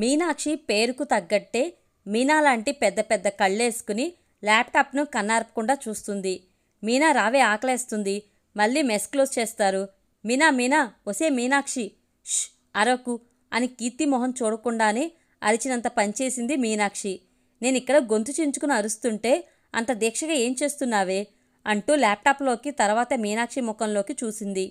మీనాక్షి పేరుకు తగ్గట్టే మీనా లాంటి పెద్ద పెద్ద కళ్ళేసుకుని ల్యాప్టాప్ను కన్నార్పకుండా చూస్తుంది. మీనా రావే ఆకలేస్తుంది. మళ్ళీ మెస్ క్లోజ్ చేస్తారు. మీనా మీనా ఒసే మీనాక్షి. ష్ అరకు అని కీర్తి మొహం చూడకుండానే అరిచినంత పనిచేసింది మీనాక్షి. నేను ఇక్కడ గొంతు చించుకుని అరుస్తుంటే అంత దీక్షగా ఏం చేస్తున్నావే? అంటూ ల్యాప్టాప్లోకి తర్వాత మీనాక్షి ముఖంలోకి చూసింది.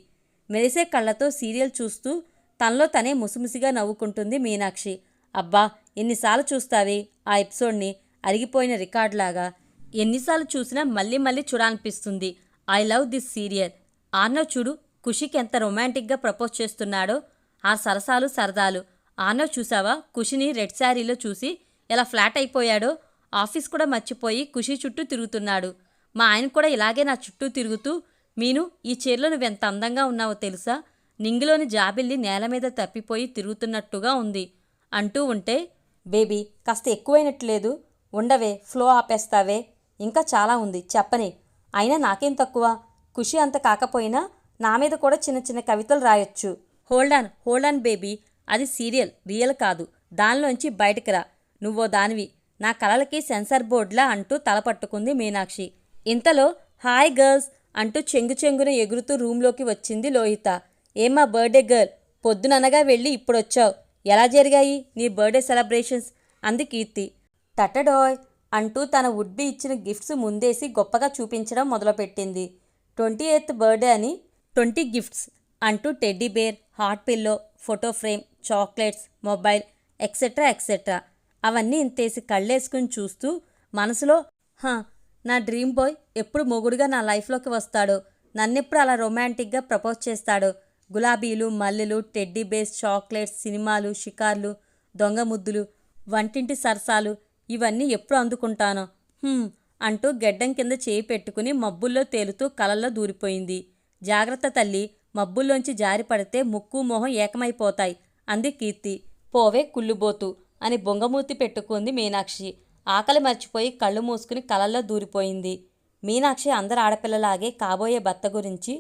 మెరిసే కళ్ళతో సీరియల్ చూస్తూ తనలో తనే ముసిముసిగా నవ్వుకుంటుంది మీనాక్షి. అబ్బా ఎన్నిసార్లు చూస్తావి? ఆ ఎపిసోడ్ని అరిగిపోయిన రికార్డులాగా ఎన్నిసార్లు చూసినా మళ్ళీ మళ్ళీ చూడాలనిపిస్తుంది. I love this serial. Arnav చూడు ఖుషికి ఎంత రొమాంటిక్గా ప్రపోజ్ చేస్తున్నాడో. ఆ సరసాలు సరదాలు. ఆర్నవ్ చూసావా? ఖుషిని రెడ్ శారీలో చూసి ఎలా ఫ్లాట్ అయిపోయాడో. ఆఫీస్ కూడా మర్చిపోయి ఖుషి చుట్టూ తిరుగుతున్నాడు. మా ఆయన కూడా ఇలాగే నా చుట్టూ తిరుగుతూ మీను ఈ చీరలో నువ్వెంత అందంగా ఉన్నావో తెలుసా? నింగిలోని జాబిల్లి నేల మీద తప్పిపోయి తిరుగుతున్నట్టుగా ఉంది. అంటూ ఉంటే బేబీ కాస్త ఎక్కువైనట్లేదు. ఉండవే ఫ్లో ఆపేస్తావే. ఇంకా చాలా ఉంది. చెప్పని. అయినా నాకేం తక్కువ? ఖుషి అంత కాకపోయినా నా మీద కూడా చిన్న చిన్న కవితలు రాయొచ్చు. Hold on hold on baby. అది సీరియల్ రియల్ కాదు. దానిలోంచి బయటకు రా. నువ్వో దానివి. నా కలలకి సెన్సార్ బోర్డ్లా అంటూ తలపట్టుకుంది మీనాక్షి. ఇంతలో హాయ్ గర్ల్స్ అంటూ చెంగు చెంగున ఎగురుతూ రూంలోకి వచ్చింది లోహిత. ఏమా బర్త్డే గర్ల్? పొద్దుననగా వెళ్ళి ఇప్పుడొచ్చావు. ఎలా జరిగాయి నీ బర్త్డే సెలబ్రేషన్స్? అంది కీర్తి. తట్టడోయ్! అంటూ తన వుడ్బి ఇచ్చిన గిఫ్ట్స్ ముందేసి గొప్పగా చూపించడం మొదలుపెట్టింది. ట్వంటీ ఎయిత్ బర్త్డే అని ట్వంటీ గిఫ్ట్స్ అంటూ teddy bear heart pillow photo frame chocolates mobile etcetera etcetera అవన్నీ ఇంతేసి కళ్ళేసుకుని చూస్తూ మనసులో హా నా డ్రీమ్ బాయ్ ఎప్పుడు మొగుడుగా నా లైఫ్లోకి వస్తాడో. నన్నెప్పుడు అలా రొమాంటిక్గా ప్రపోజ్ చేస్తాడో. గులాబీలు మల్లెలు టెడ్డీ బేస్ చాక్లెట్స్ సినిమాలు షికార్లు దొంగ ముద్దులు వంటింటి సరసాలు ఇవన్నీ ఎప్పుడు అందుకుంటానో. అంటూ గెడ్డం కింద చేయి పెట్టుకుని మబ్బుల్లో తేలుతూ కలల్లో దూరిపోయింది. జాగ్రత్త తల్లి మబ్బుల్లోంచి జారిపడితే ముక్కు మొహం ఏకమైపోతాయి అంది కీర్తి. పోవే కుళ్ళుబోతు అని బొంగమూతి పెట్టుకుంది మీనాక్షి. ఆకలి మర్చిపోయి కళ్ళు మూసుకుని కలల్లో దూరిపోయింది. మీనాక్షి అందరు ఆడపిల్లలాగే కాబోయే భర్త గురించి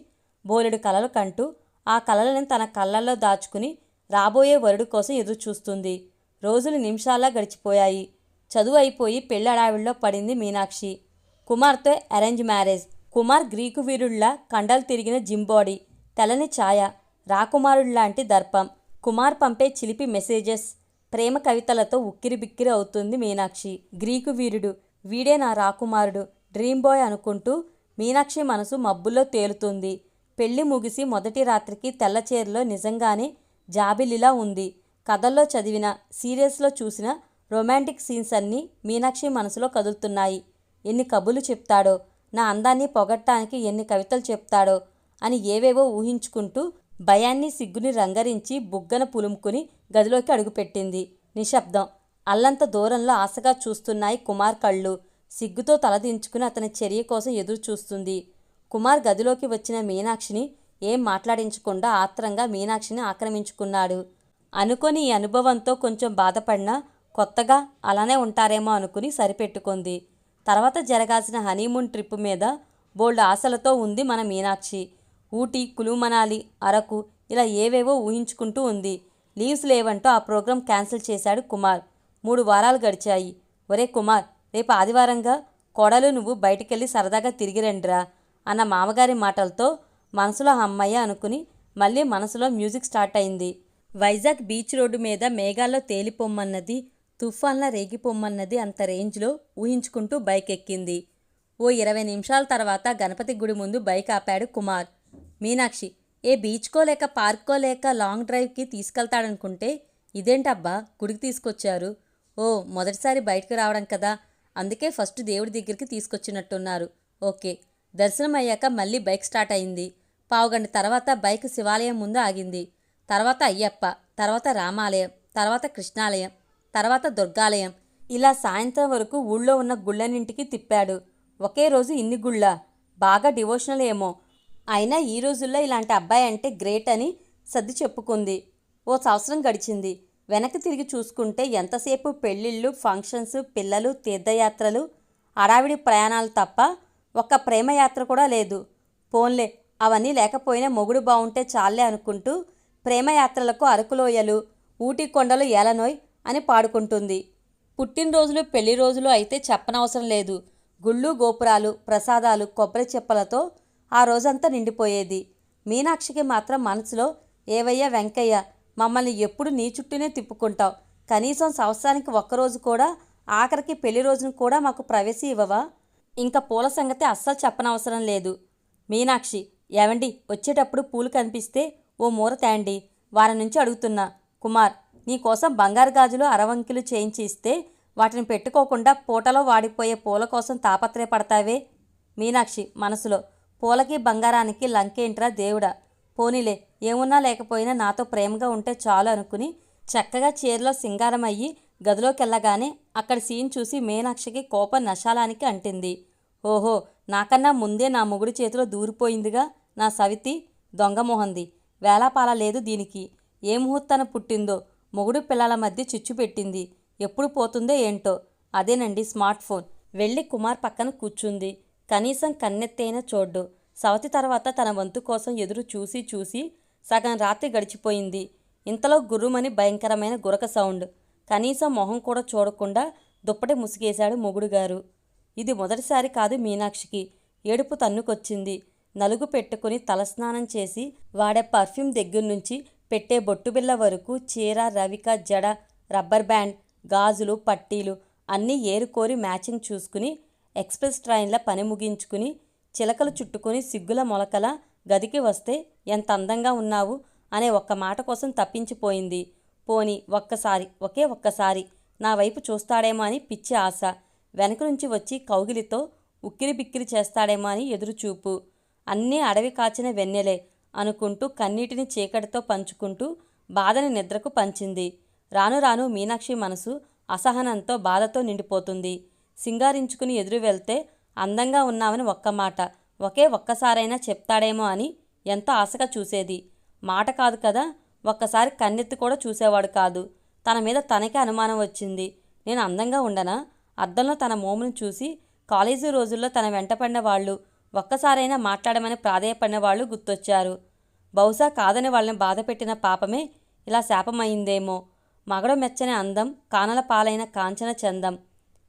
బోలెడు కలలు కంటూ ఆ కలలను తన కళ్ళల్లో దాచుకుని రాబోయే వరుడు కోసం ఎదురు చూస్తుంది రోజులు నిమిషాల్లా గడిచిపోయాయి. చదువు అయిపోయి పెళ్ళడావిడిలో పడింది మీనాక్షి. కుమార్తో అరేంజ్ మ్యారేజ్. కుమార్ గ్రీకు వీరుళ్ళ కండలు తిరిగిన జింబాడీ. తెల్లని ఛాయ. రాకుమారుడిలాంటి దర్పం. కుమార్ పంపే చిలిపి మెసేజెస్. ప్రేమ కవితలతో ఉక్కిరి బిక్కిరి అవుతుంది మీనాక్షి. గ్రీకు వీరుడు. వీడే నా రాకుమారుడు. డ్రీమ్ బాయ్ అనుకుంటూ మీనాక్షి మనసు మబ్బుల్లో తేలుతుంది. పెళ్ళి ముగిసి మొదటి రాత్రికి తెల్ల చీరలో నిజంగానే జాబిలిలా ఉంది. కథల్లో చదివిన సీరియల్స్లో చూసిన రొమాంటిక్ సీన్స్ అన్నీ మీనాక్షి మనసులో కదులుతున్నాయి. ఎన్ని కబులు చెప్తాడో నా అందాన్ని పొగట్టానికి ఎన్ని కవితలు చెప్తాడో అని ఏవేవో ఊహించుకుంటూ భయాన్ని సిగ్గుని రంగరించి బుగ్గన పులుముకుని గదిలోకి అడుగుపెట్టింది. నిశ్శబ్దం. అల్లంత దూరంలో ఆశగా చూస్తున్నాయి కుమార్ కళ్ళు. సిగ్గుతో తలదించుకుని అతని చర్య కోసం ఎదురు చూస్తుంది కుమార్ గదిలోకి వచ్చిన మీనాక్షిని ఏం మాట్లాడించకుండా ఆత్రంగా మీనాక్షిని ఆక్రమించుకున్నాడు. అనుకొని ఈ అనుభవంతో కొంచెం బాధపడినా కొత్తగా అలానే ఉంటారేమో అనుకుని సరిపెట్టుకుంది. తర్వాత జరగాల్సిన హనీమూన్ ట్రిప్ మీద బోల్డ్ ఆశలతో ఉంది మన మీనాక్షి. ఊటీ కులుమనాలి అరకు ఇలా ఏవేవో ఊహించుకుంటూ ఉంది. లీవ్స్ లేవంటూ ఆ ప్రోగ్రాం క్యాన్సిల్ చేశాడు కుమార్. మూడు వారాలు గడిచాయి. ఒరే కుమార్ రేపు ఆదివారంగా కోడలు నువ్వు బయటికెళ్ళి సరదాగా తిరిగి రండిరా. అన్న మామగారి మాటలతో మనసులో అమ్మయ్య అనుకుని మళ్ళీ మనసులో మ్యూజిక్ స్టార్ట్ అయింది. వైజాగ్ బీచ్ రోడ్డు మీద మేఘాల్లో తేలిపోమ్మన్నది తుఫాన్లా రేగిపోమ్మన్నది అంత రేంజ్లో ఊహించుకుంటూ బైక్ ఎక్కింది ఓ ఇరవై నిమిషాల తర్వాత గణపతి గుడి ముందు బైక్ ఆపాడు కుమార్. మీనాక్షి ఏ బీచ్కో లేక పార్క్కో లేక లాంగ్ డ్రైవ్కి తీసుకెళ్తాడనుకుంటే ఇదేంటబ్బా గుడికి తీసుకొచ్చారు. ఓ మొదటిసారి బయటకు రావడం కదా అందుకే ఫస్ట్ దేవుడి దగ్గరికి తీసుకొచ్చినట్టున్నారు. ఓకే దర్శనం అయ్యాక మళ్ళీ బైక్ స్టార్ట్ అయింది. పావుగంట తర్వాత బైక్ శివాలయం ముందు ఆగింది. తర్వాత అయ్యప్ప తర్వాత రామాలయం తర్వాత కృష్ణాలయం తర్వాత దుర్గాలయం. ఇలా సాయంత్రం వరకు ఊళ్ళో ఉన్న గుళ్ళన్నింటికి తిప్పాడు. ఒకే రోజు ఇన్ని గుళ్ళ? బాగా డివోషనల్ ఏమో. అయినా ఈ రోజుల్లో ఇలాంటి అబ్బాయి అంటే గ్రేట్ అని సర్ది చెప్పుకుంది. ఓ సంవత్సరం గడిచింది. వెనక్కి తిరిగి చూసుకుంటే ఎంతసేపు పెళ్ళిళ్ళు ఫంక్షన్స్ పిల్లలు తీర్థయాత్రలు అడావిడి ప్రయాణాలు తప్ప ఒక్క ప్రేమయాత్ర కూడా లేదు. పోన్లే అవన్నీ లేకపోయినా మొగుడు బావుంటే చాలే అనుకుంటూ ప్రేమయాత్రలకు అరకులోయలు ఊటీ కొండలు ఏలనోయ్ అని పాడుకుంటుంది. పుట్టినరోజులు పెళ్ళి రోజులు అయితే చెప్పనవసరం లేదు. గుళ్ళు గోపురాలు ప్రసాదాలు కొబ్బరి చెప్పలతో ఆ రోజంతా నిండిపోయేది. మీనాక్షికి మాత్రం మనసులో ఏవయ్య వెంకయ్య మమ్మల్ని ఎప్పుడు నీ చుట్టూనే తిప్పుకుంటావు? కనీసం సంవత్సరానికి ఒక్కరోజు కూడా ఆఖరికి పెళ్ళి రోజును కూడా మాకు ప్రవేశం ఇవ్వవా ఇంకా పూల సంగతి అస్సలు చెప్పనవసరం లేదు. మీనాక్షి ఏవండి వచ్చేటప్పుడు పూలు కనిపిస్తే ఓ మూర తేండి వారి నుంచి అడుగుతున్నా కుమార్ నీకోసం బంగారు గాజులు అరవంకిలు చేయించి ఇస్తే వాటిని పెట్టుకోకుండా పూటలో వాడిపోయే పూల కోసం తాపత్రయపడతావే? మీనాక్షి మనసులో పూలకి బంగారానికి లంకేంట్రా దేవుడా? పోనీలే ఏమున్నా లేకపోయినా నాతో ప్రేమగా ఉంటే చాలు అనుకుని చక్కగా చీరలో సింగారం అయ్యి గదిలోకెళ్ళగానే అక్కడ సీన్ చూసి మీనాక్షికి కోపం నశాలానికి అంటింది. ఓహో నాకన్నా ముందే నా మొగుడి చేతిలో దూరిపోయిందిగా నా సవితి దొంగమోహంది వేలాపాల లేదు దీనికి. ఏ ముహూర్తాన పుట్టిందో మొగుడు పిల్లల మధ్య చిచ్చు పెట్టింది. ఎప్పుడు పోతుందో ఏంటో. అదేనండి స్మార్ట్ ఫోన్. వెళ్ళి కుమార్ పక్కన కూర్చుంది. కనీసం కన్నెత్తైనా చూడ్డు. సవతి తర్వాత తన వంతు కోసం ఎదురు చూసి చూసి సగం రాత్రి గడిచిపోయింది. ఇంతలో గుర్రుమని భయంకరమైన గురక సౌండ్. కనీసం మొహం కూడా చూడకుండా దుప్పటి ముసిగేశాడు మొగుడు గారు ఇది మొదటిసారి కాదు మీనాక్షికి. ఏడుపు తన్నుకొచ్చింది. నలుగు పెట్టుకుని తలస్నానం చేసి వాడే పర్ఫ్యూమ్ దగ్గర నుంచి పెట్టే బొట్టుబిల్ల వరకు చీర రవిక జడ రబ్బర్ బ్యాండ్ గాజులు పట్టీలు అన్నీ ఏరుకోరి మ్యాచింగ్ చూసుకుని ఎక్స్ప్రెస్ ట్రైన్ల పని ముగించుకుని చిలకలు చుట్టుకుని సిగ్గుల మొలకల గదికి వస్తే ఎంత అందంగా ఉన్నావు అనే ఒక్క మాట కోసం తప్పించిపోయింది. పోని ఒక్కసారి ఒకే ఒక్కసారి నా వైపు చూస్తాడేమో అని పిచ్చి ఆశ. వెనక నుంచి వచ్చి కౌగిలితో ఉక్కిరి బిక్కిరి చేస్తాడేమో అని ఎదురుచూపు. అన్నీ అడవి కాచిన వెన్నెలే అనుకుంటూ కన్నీటిని చీకటితో పంచుకుంటూ బాధని నిద్రకు పంచింది. రాను రాను మీనాక్షి మనసు అసహనంతో బాధతో నిండిపోతుంది. సింగారించుకుని ఎదురు వెళ్తే అందంగా ఉన్నామని ఒక్క మాట ఒకే ఒక్కసారైనా చెప్తాడేమో అని ఎంతో ఆశగా చూసేది. మాట కాదు కదా ఒక్కసారి కన్నెత్తి కూడా చూసేవాడు కాదు. తన మీద తనకే అనుమానం వచ్చింది. నేను అందంగా ఉండనా? అద్దంలో తన మోమును చూసి కాలేజీ రోజుల్లో తన వెంటపడిన వాళ్ళు ఒక్కసారైనా మాట్లాడమని ప్రాధేయపడిన వాళ్ళు గుర్తొచ్చారు. బహుశా కాదని వాళ్ళని బాధపెట్టిన పాపమే ఇలా శాపమైందేమో మగడ మెచ్చని అందం కానల పాలైన కాంచన చందం.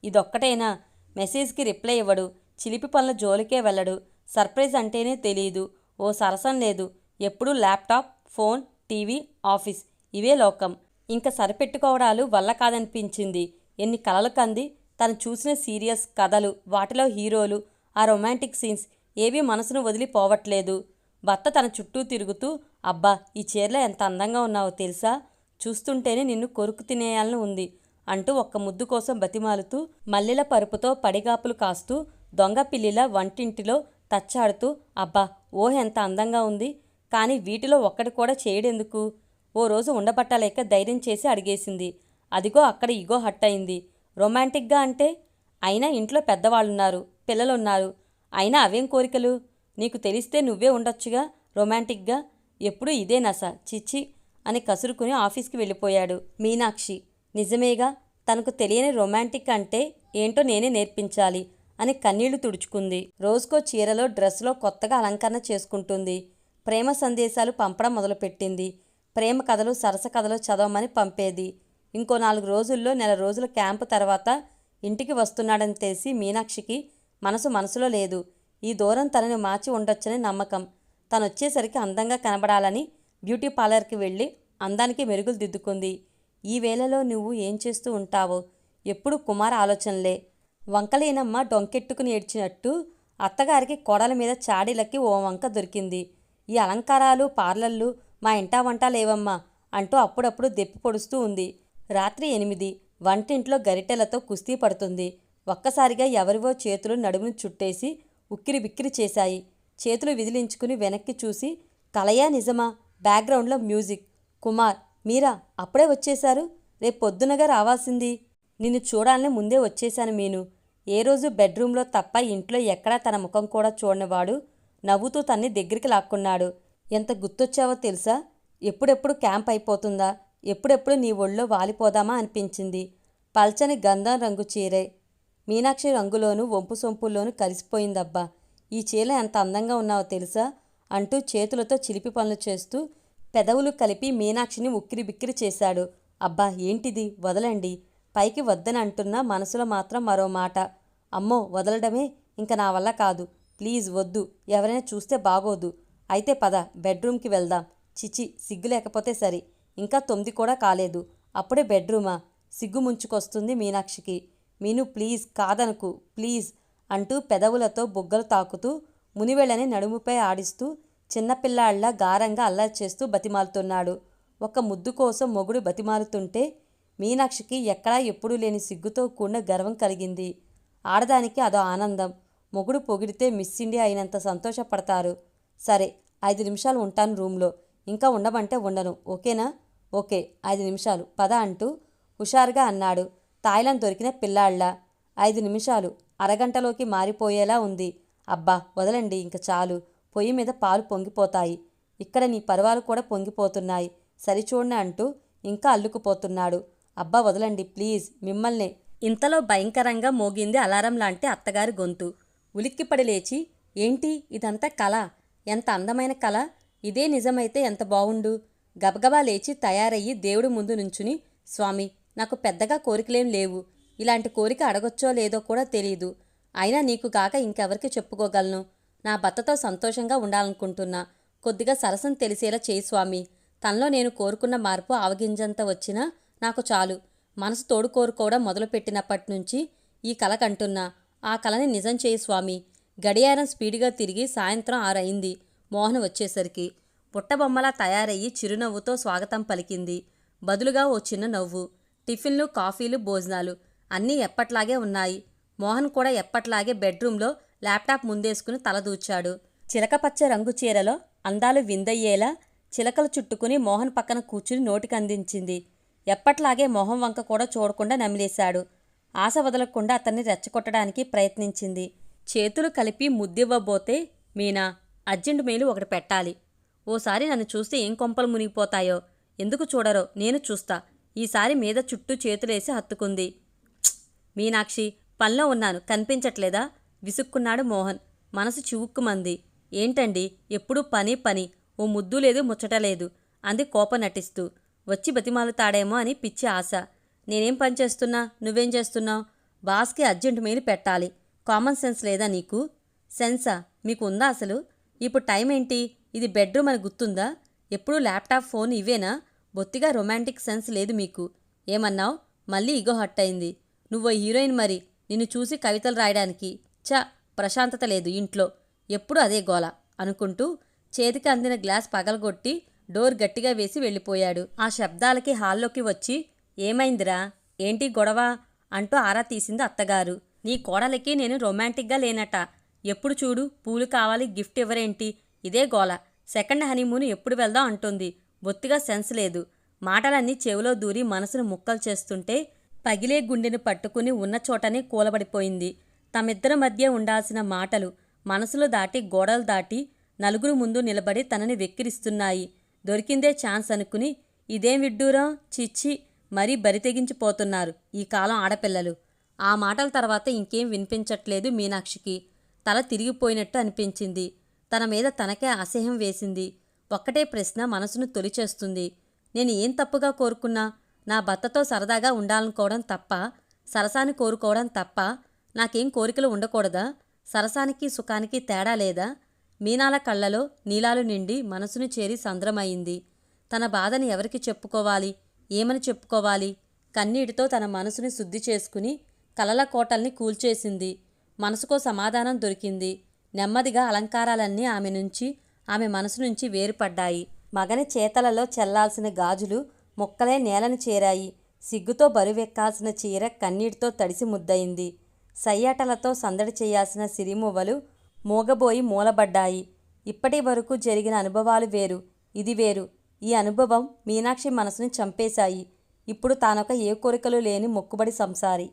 ఇదొక్కటైనా? మెసేజ్కి రిప్లై ఇవ్వడు. చిలిపి పనుల జోలికే వెళ్ళడు. సర్ప్రైజ్ అంటేనే తెలియదు ఓ సరసం లేదు. ఎప్పుడూ ల్యాప్టాప్ ఫోన్ టీవీ ఆఫీస్. ఇవే లోకం. ఇంకా సరిపెట్టుకోవడాలు వల్ల కాదనిపించింది. ఎన్ని కలలు కంది తను చూసిన సీరియస్ కథలు వాటిలో హీరోలు ఆ రొమాంటిక్ సీన్స్ ఏవీ మనసును వదిలిపోవట్లేదు. భర్త తన చుట్టూ తిరుగుతూ అబ్బా ఈ చీరలో ఎంత అందంగా ఉన్నావో తెలుసా? చూస్తుంటేనే నిన్ను కొరుకు తినేయాలని ఉంది అంటూ ఒక్క ముద్దు కోసం బతిమాలుతూ మల్లెల పరుపుతో పడిగాపులు కాస్తూ దొంగ పిల్లిలా వంటింటిలో తచ్చాడుతూ అబ్బా ఓహ్ ఎంత అందంగా ఉంది! కానీ వీటిలో ఒక్కటి కూడా చేయడెందుకు? ఓ రోజు ఉండబట్టలేక ధైర్యం చేసి అడిగేసింది. అదిగో అక్కడ ఇగో హట్ అయింది రొమాంటిక్గా అంటే అయినా ఇంట్లో పెద్దవాళ్ళున్నారు పిల్లలున్నారు అయినా అవేం కోరికలు? నీకు తెలిస్తే నువ్వే ఉండొచ్చుగా రొమాంటిక్గా. ఎప్పుడూ ఇదే నస చిచ్చి అని కసురుకుని ఆఫీస్కి వెళ్ళిపోయాడు మీనాక్షి. నిజమేగా తనకు తెలియని రొమాంటిక్ అంటే ఏంటో నేనే నేర్పించాలి అని కన్నీళ్ళు తుడుచుకుంది. రోజుకో చీరలో డ్రెస్లో కొత్తగా అలంకరణ చేసుకుంటుంది. ప్రేమ సందేశాలు పంపడం మొదలుపెట్టింది. ప్రేమ కథలు సరస కథలు చదవమని పంపేది. ఇంకో నాలుగు రోజుల్లో నెల రోజుల క్యాంపు తర్వాత ఇంటికి వస్తున్నాడని తెలిసి మీనాక్షికి మనసు మనసులో లేదు. ఈ దూరం తనని మార్చి ఉండొచ్చని నమ్మకం. తను వచ్చేసరికి అందంగా కనబడాలని బ్యూటీ పార్లర్కి వెళ్ళి అందానికి మెరుగులు దిద్దుకుంది. ఈ వేళలో నువ్వు ఏం చేస్తూ ఉంటావో? ఎప్పుడు కుమార్ ఆలోచనలే. వంకలేనమ్మ డొంకెట్టుకుని ఏడ్చినట్టు అత్తగారికి కోడల మీద చాడీలకి ఓ వంక దొరికింది. ఈ అలంకారాలు పార్లర్లు మా ఇంటా వంట లేవమ్మా అంటూ అప్పుడప్పుడు దెప్పి పొడుస్తూ ఉంది. రాత్రి ఎనిమిది. వంటింట్లో గరిటెలతో కుస్తీ పడుతుంది. ఒక్కసారిగా ఎవరివో చేతులు నడుమును చుట్టేసి ఉక్కిరి బిక్కిరి చేశాయి. చేతులు విదిలించుకుని వెనక్కి చూసి కలయా నిజమా? బ్యాక్గ్రౌండ్లో మ్యూజిక్. కుమార్ మీరా అప్పుడే వచ్చేశారు? రేపు పొద్దునగా రావాల్సింది. నిన్ను చూడాలని ముందే వచ్చేశాను మీను. ఏ రోజు బెడ్రూమ్లో తప్ప ఇంట్లో ఎక్కడా తన ముఖం కూడా చూడనివాడు. నవ్వుతూ తన్ని దగ్గరికి లాక్కున్నాడు. ఎంత గుర్తొచ్చావో తెలుసా? ఎప్పుడెప్పుడు క్యాంప్ అయిపోతుందా? ఎప్పుడెప్పుడు నీ ఒళ్ళో వాలిపోదామా అనిపించింది. పల్చని గంధం రంగు చీరే. మీనాక్షి రంగులోనూ వంపు సొంపుల్లోనూ కలిసిపోయిందబ్బా. ఈ చీర ఎంత అందంగా ఉన్నావో తెలుసా? అంటూ చేతులతో చిలిపి పనులు చేస్తూ పెదవులు కలిపి మీనాక్షిని ఉక్కిరి బిక్కిరి చేశాడు. అబ్బా ఏంటిది? వదలండి. పైకి వద్దని అంటున్నా మనసులో మాత్రం మరో మాట. అమ్మో వదలడమే ఇంక నా వల్ల కాదు. ప్లీజ్ వద్దు. ఎవరైనా చూస్తే బాగోదు. అయితే పద బెడ్రూమ్కి వెళ్దాం. చిచి సిగ్గు లేకపోతే సరి. ఇంకా తొమ్మిది కూడా కాలేదు. అప్పుడే బెడ్రూమా? సిగ్గు ముంచుకొస్తుంది మీనాక్షికి. మీను ప్లీజ్ కాదనుకు ప్లీజ్ అంటూ పెదవులతో బుగ్గలు తాకుతూ మునివెళ్ళని నడుముపై ఆడిస్తూ చిన్నపిల్లాళ్ళ గారంగా అల్లరి చేస్తూ బతిమాలుతున్నాడు. ఒక ముద్దు కోసం మొగుడు బతిమాలుతుంటే మీనాక్షికి ఎక్కడా ఎప్పుడూ లేని సిగ్గుతో కూడిన గర్వం కలిగింది. ఆడదానికి అదో ఆనందం. మొగుడు పొగిడితే మిస్ ఇండియా అయినంత సంతోషపడతారు. సరే ఐదు నిమిషాలు ఉంటాను రూమ్లో. ఇంకా ఉండమంటే ఉండను. ఓకేనా? ఓకే ఐదు నిమిషాలు. పద అంటూ హుషారుగా అన్నాడు. తాయిలం దొరికిన పిల్లాళ్ళ ఐదు నిమిషాలు. అరగంటలోకి మారిపోయేలా ఉంది. అబ్బా వదలండి ఇంక చాలు. పొయ్యి మీద పాలు పొంగిపోతాయి. ఇక్కడ నీ పర్వాలు కూడా పొంగిపోతున్నాయి. సరిచూడని అంటూ ఇంకా అల్లుకుపోతున్నాడు. అబ్బా వదలండి ప్లీజ్ మిమ్మల్నే. ఇంతలో భయంకరంగా మోగింది అలారం లాంటి అత్తగారి గొంతు. ఉలిక్కిపడి లేచి ఏంటి ఇదంతా కళ? ఎంత అందమైన కళ? ఇదే నిజమైతే ఎంత బావుండు? గబగబా లేచి తయారయ్యి దేవుడి ముందు నుంచుని స్వామి నాకు పెద్దగా కోరికలేం లేవు. ఇలాంటి కోరిక అడగొచ్చో లేదో కూడా తెలియదు అయినా నీకు కాక ఇంకెవరికి చెప్పుకోగలను? నా భర్తతో సంతోషంగా ఉండాలనుకుంటున్నా. కొద్దిగా సరసం తెలిసేలా చేయి స్వామి. తనలో నేను కోరుకున్న మార్పు ఆవగింజంత వచ్చినా నాకు చాలు. మనసు తోడు కోరుకోవడం మొదలుపెట్టినప్పటి నుంచి ఈ కల కంటున్నా. ఆ కలని నిజం చేయి స్వామి. గడియారం స్పీడ్గా తిరిగి సాయంత్రం ఆరయింది. మోహన్ వచ్చేసరికి. పుట్టబొమ్మలా తయారయ్యి చిరునవ్వుతో స్వాగతం పలికింది. బదులుగా ఓ చిన్న నవ్వు టిఫిన్లు కాఫీలు భోజనాలు అన్నీ ఎప్పట్లాగే ఉన్నాయి. మోహన్ కూడా ఎప్పట్లాగే బెడ్రూమ్లో ల్యాప్టాప్ ముందేసుకుని తలదూచాడు చిలకపచ్చ రంగు చీరలో అందాలు విందయ్యేలా చిలకలు చుట్టుకుని మోహన్ పక్కన కూర్చుని నోటికి అందించింది ఎప్పట్లాగే మొహం వంక కూడా చూడకుండా నమిలేశాడు. ఆశ వదలకుండా అతన్ని రెచ్చగొట్టడానికి ప్రయత్నించింది. చేతులు కలిపి ముద్దివ్వబోతే మీనా అర్జెంట్ మేలు ఒకటి పెట్టాలి. ఓసారి నన్ను చూస్తే ఏం కొంపలు మునిగిపోతాయో? ఎందుకు చూడరో? నేను చూస్తా. ఈసారి మీద చుట్టూ చేతులేసి హత్తుకుంది. మీనాక్షి పనిలో ఉన్నాను. కనిపించట్లేదా? విసుక్కున్నాడు మోహన్. మనసు చివుక్కుమంది. ఏంటండి? ఎప్పుడూ పని పని. ఓ ముద్దు లేదు ముచ్చట లేదు. అంది కోప నటిస్తూ. వచ్చి బతిమాలుతాడేమో అని పిచ్చి ఆశ. నేనేం పని చేస్తున్నా? నువ్వేం చేస్తున్నావు? బాస్కి అర్జెంట్ మెయిల్ పెట్టాలి. కామన్ సెన్స్ లేదా నీకు? సెన్సా? మీకు ఉందా అసలు? ఇప్పుడు టైం ఏంటి ఇది బెడ్రూమ్ అని గుర్తుందా? ఎప్పుడూ ల్యాప్టాప్ ఫోన్ ఇవేనా? బొత్తిగా రొమాంటిక్ సెన్స్ లేదు మీకు. ఏమన్నావు? మళ్ళీ ఇగో హట్ అయింది. నువ్వో హీరోయిన్ మరి. నిన్ను చూసి కవితలు రాయడానికి. చ ప్రశాంతత లేదు ఇంట్లో. ఎప్పుడు అదే గోల అనుకుంటూ చేతికి అందిన గ్లాస్ పగలగొట్టి డోర్ గట్టిగా వేసి వెళ్ళిపోయాడు. ఆ శబ్దాలకి హాల్లోకి వచ్చి ఏమైందిరా? ఏంటి గొడవ? అంటూ ఆరా తీసింది అత్తగారు. నీ కోడలికి నేను రొమాంటిక్గా లేనట. ఎప్పుడు చూడు? పూలు కావాలి గిఫ్ట్ ఎవరేంటి ఇదే గోల. సెకండ్ హనీమూన్ ఎప్పుడు వెళ్దాం అంటుంది. బొత్తిగా సెన్స్ లేదు. మాటలన్నీ చెవిలో దూరి మనసును ముక్కలు చేస్తుంటే పగిలే గుండెను పట్టుకుని ఉన్న చోటనే కూలబడిపోయింది. తమిద్దరి మధ్య ఉండాల్సిన మాటలు మనసులు దాటి గోడలు దాటి నలుగురు ముందు నిలబడి తనని వెక్కిరిస్తున్నాయి. దొరికిందే ఛాన్స్ అనుకుని ఇదేం విడ్డూరం చిచ్చి మరీ బరితెగించిపోతున్నారు ఈ కాలం ఆడపిల్లలు. ఆ మాటల తర్వాత ఇంకేం వినిపించట్లేదు మీనాక్షికి. తల తిరిగిపోయినట్టు అనిపించింది. తన మీద తనకే అసహ్యం వేసింది. ఒక్కటే ప్రశ్న మనసును తొలిచేస్తుంది. నేను ఏం తప్పుగా కోరుకున్నా? నా భర్తతో సరదాగా ఉండాలనుకోవడం తప్ప సరసాన్ని కోరుకోవడం తప్ప నాకేం కోరికలు ఉండకూడదా? సరసానికి సుఖానికి తేడా లేదా? మీనాల కళ్ళలో నీలాలు నిండి మనసును చేరి సంద్రమయ్యింది తన బాధని ఎవరికి చెప్పుకోవాలి? ఏమని చెప్పుకోవాలి? కన్నీటితో తన మనసుని శుద్ధి చేసుకుని కలల కోటల్ని కూల్చేసింది. మనసుకో సమాధానం దొరికింది. నెమ్మదిగా అలంకారాలన్నీ ఆమె నుంచి ఆమె మనసు నుంచి వేరుపడ్డాయి. మగని చేతలలో చెల్లాల్సిన గాజులు ముక్కలే నేలను చేరాయి. సిగ్గుతో బరువెక్కాల్సిన చీర కన్నీటితో తడిసి ముద్దయింది. సయ్యాటలతో సందడి చేయాల్సిన సిరిమువ్వలు మూగబోయి మూలబడ్డాయి. ఇప్పటి వరకు జరిగిన అనుభవాలు వేరు ఇది వేరు. ఈ అనుభవం మీనాక్షి మనసుని చంపేశాయి. ఇప్పుడు తానొక ఏ కోరికలు లేని మొక్కుబడి సంసారి.